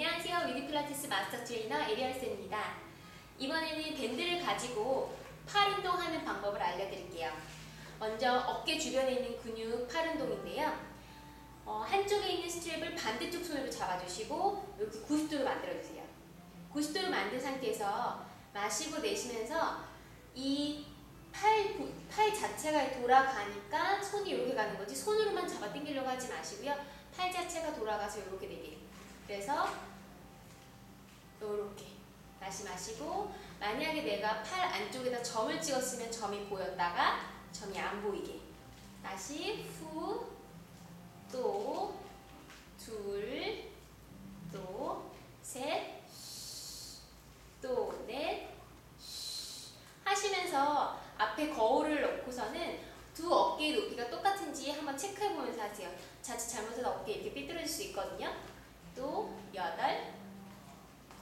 안녕하세요. 위드 필라테스 마스터 트레이너 에리얼스입니다. 이번에는 밴드를 가지고 팔 운동하는 방법을 알려드릴게요. 먼저 어깨 주변에 있는 근육 팔 운동인데요. 어, 한쪽에 있는 스트랩을 반대쪽 손으로 잡아주시고 이렇게 90도로 만들어주세요. 90도로 만든 상태에서 마시고 내쉬면서 이 팔, 구- 팔 자체가 돌아가니까 손이 이렇게 가는 거지 손으로만 잡아 당기려고 하지 마시고요. 팔 자체가 돌아가서 이렇게 되게 그래서 이렇게 다시 마시고 만약에 내가 팔 안쪽에다 점을 찍었으면 점이 보였다가 점이 안 보이게 다시 후또둘또셋또넷 하시면서 앞에 거울을 놓고서는 두 어깨의 높이가 똑같은지 한번 체크해 보면서 하세요. 자칫 잘못해서 어깨 이렇게 삐뚤어질 수 있거든요. 또 여덟,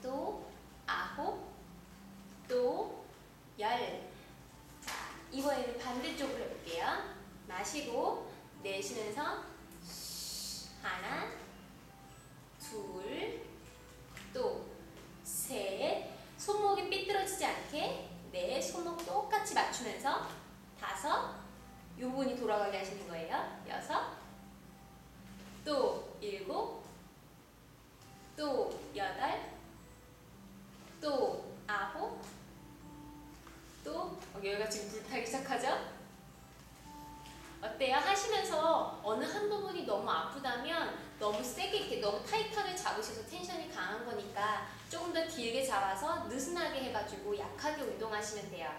또 아홉, 또 열. 자, 이번에는 반대쪽으로 해볼게요. 마시고 내쉬면서 하나, 둘, 또 셋. 손목이 삐뚤어지지 않게 네 손목 똑같이 맞추면서 다섯. 요 부분이 돌아가게 하시는 거예요. 여섯, 또 일곱, 또 여덟, 또 아홉, 또 어, 여기가 지금 불타기 시작하죠? 어때요? 하시면서 어느 한 부분이 너무 아프다면 너무 세게 이렇게 너무 타이트하게 잡으셔서 텐션이 강한 거니까 조금 더 길게 잡아서 느슨하게 해가지고 약하게 운동하시면 돼요.